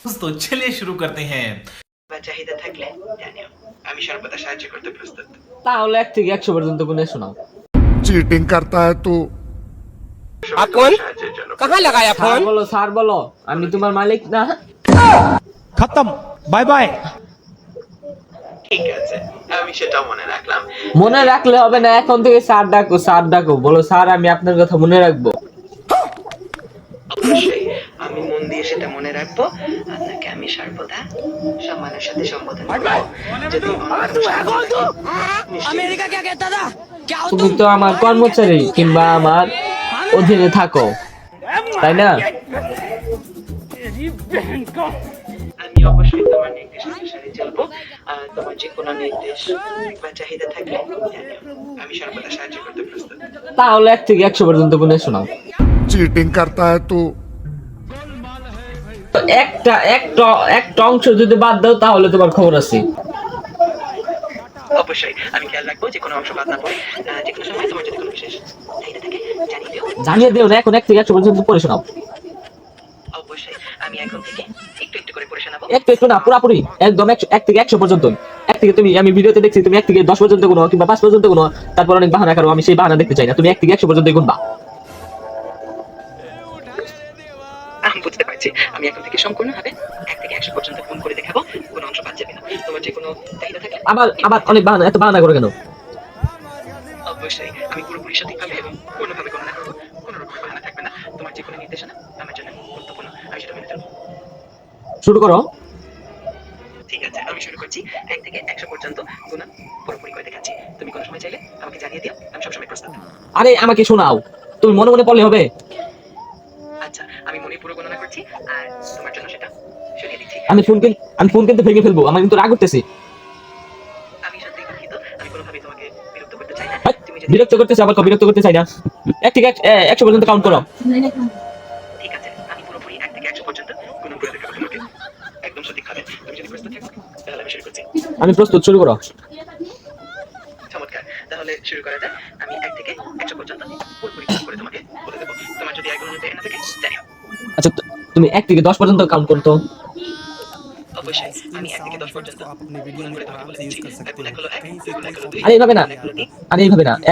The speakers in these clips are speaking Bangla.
दोस्तों चलिए शुरू करते हैं বা চাহিদা থাকলে জানিও আমি সর্বদা সাহায্য করতে প্রস্তুত তাহলে এক থেকে একশো পর্যন্ত গুনে শোনাও चीटिंग करता है तू कौन সাহায্যের জন্য कहाँ लगाया স্যার फोन বলো স্যার বলো আমি তোমার মালিক না खत्म बाय बाय ঠিক আছে আমি সেটাও মনে রাখলাম মনে রাখলে হবে না এখন থেকে স্যার ডাকো স্যার ডাকো বলো স্যার আমি আপনার কথা মনে রাখবো দিয়ে সেটা মনে রাখব। আপনাকে আমি সর্বদা সম্মানের সাথে সম্বোধন তুমি তো আমার কর্মচারী কিংবা আমার অধীনে থাকো তাই না? আমি অবশ্যই তোমার নির্দেশ অনুসারে চলবো। তোমার যে কোনো নির্দেশ বা চাহিদা থাকলে আমি সর্বদা সাহায্য করতে প্রস্তুত। তাহলে এক থেকে একশো পর্যন্ত বলে শোনাও। চিটিং করতা হ্যায় তো। একটা একটা একটা অংশ যদি বাদ দাও তাহলে তোমার খবর আছে। অবশ্যই আমি খেয়াল রাখব যে কোনো অংশ বাদ না পড়ে যে কোনো সময় তোমার যদি কোনো বিশেষ জানিয়ে দিও। এখন এক থেকে একশো পর্যন্ত পড়ে শোনাও। অবশ্যই আমি এখন থেকে একটু একটু করে পড়ে শোনাবো। একটু একটু না পুরাপুরি একদম একশো এক থেকে একশো পর্যন্ত। এক থেকে তুমি আমি ভিডিওতে দেখছি তুমি এক থেকে দশ পর্যন্ত গুনো কিংবা পাঁচ পর্যন্ত গুনো তারপর অনেক বাহানা করো আমি সেই বাহানা দেখতে চাই না। তুমি এক থেকে একশো পর্যন্ত গুনবা। আমি এখন থেকে সম্পূর্ণভাবে এক থেকে একশো পর্যন্ত গুণ করে দেখাবো কোনো অংশ বাদ যাবে না। তোমার যে কোনো চাহিদা থাকে আবার আবার অনেক বাহানা এত বাহানা করো কেন? অবশ্যই আমি পুরোপুরি সঠিকভাবে এবং পূর্ণভাবে গণনা করব কোনো রকম বাহানা থাকবে না। তোমার যে কোনো নির্দেশনা আমার জন্য গুরুত্বপূর্ণ আমি সেটা মেনে চলবো। শুরু করো। ঠিক আছে আমি শুরু করছি। এক থেকে একশো পর্যন্ত গুণা পুরোপুরি করে দেখাচ্ছি। তুমি কোনো সময় চাইলে আমাকে জানিয়ে দিও আমি সবসময় প্রস্তুত। আরে আমাকে শোনাও। তুমি মনে মনে পড়লে হবে। আচ্ছা আমি মনে পুরো গণনা করছি আর তোমার জন্য সেটা শুনিয়ে দিচ্ছি। আমি ফোন কিন আমি ফোন কিন্তু ভেঙে ফেলব? আমার কিন্তু রাগ করতেছি আমি সত্যি দুঃখিত আমি কোনোভাবেই তোমাকে বিরক্ত করতে চাই না। তুমি যদি বিরক্ত করতেছি আবার বিরক্ত করতে চাই না? এক থেকে এক- এ, একশো পর্যন্ত কাউন্ট করো। ঠিক আছে আমি পুরোপুরি এক থেকে একশো পর্যন্ত গুণ করে দেখাবো তোমাকে একদম সঠিকভাবে তুমি যদি প্রস্তুত থাকো তাহলে আমি শুরু করছি। আমি প্রস্তুত শুরু করো। চমৎকার তাহলে শুরু করা যাক। আমি এক থেকে একশো পর্যন্ত পুরোপুরি করে তোমাকে যদি এক আচ্ছা তুমি এক থেকে দশ পর্যন্ত কাউন্ট করতো?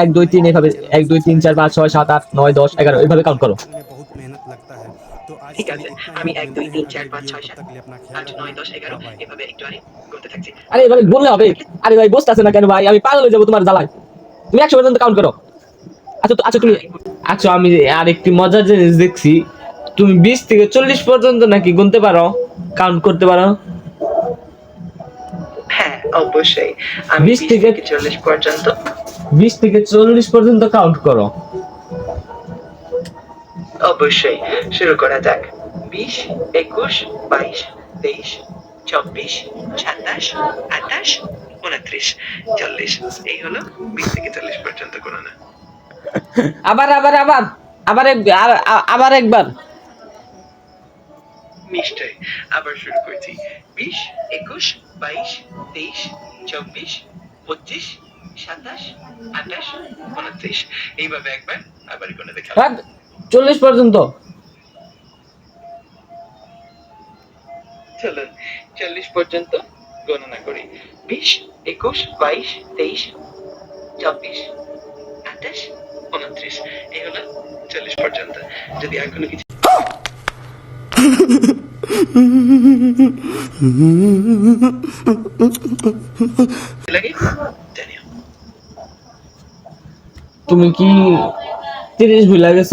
এক দুই তিন। চার পাঁচ ছয় সাত আট নয় দশ এগারো এইভাবে করো। আরে এভাবে বললে হবে। আরে ভাই বসতে আছে না কেন ভাই? আমি পাগল হয়ে যাব তোমার জ্বালায়। তুমি একশো পর্যন্ত কাউন্ট করো। আচ্ছা আচ্ছা তুমি আচ্ছা আমি আর একটি মজার জিনিস দেখছি। তুমি বিশ থেকে চল্লিশ পর্যন্ত নাকি গুনতে পারো? কাউন্ট করতে পারো? হ্যাঁ অবশ্যই। আমি বিশ বিশ থেকে- থেকে চল্লিশ পর্যন্ত বিশ থেকে চল্লিশ পর্যন্ত কাউন্ট করো। অবশ্যই। শুরু করা যাক। বিশ একুশ বাইশ তেইশ চব্বিশ সাতাশ আঠাশ উনত্রিশ চল্লিশ। এই হলো বিশ থেকে চল্লিশ পর্যন্ত গণনা। আবার আবার আবার আবার এক- আর- আ- আবার একবার। নিশ্চয় আবার শুরু করছি। বিশ একুশ বাইশ তেইশ চব্বিশ পঁচিশ সাতাশ আঠাশ উনত্রিশ। এইভাবে একবার আবার দেখা চল্লিশ পর্যন্ত। চলুন চল্লিশ পর্যন্ত গণনা করি। বিশ একুশ বাইশ তেইশ চব্বিশ আঠাশ উনত্রিশ। এই হলো চল্লিশ পর্যন্ত। যদি আর কোনো কিছু তুমি কি তিরিশ ভুলে গেছ.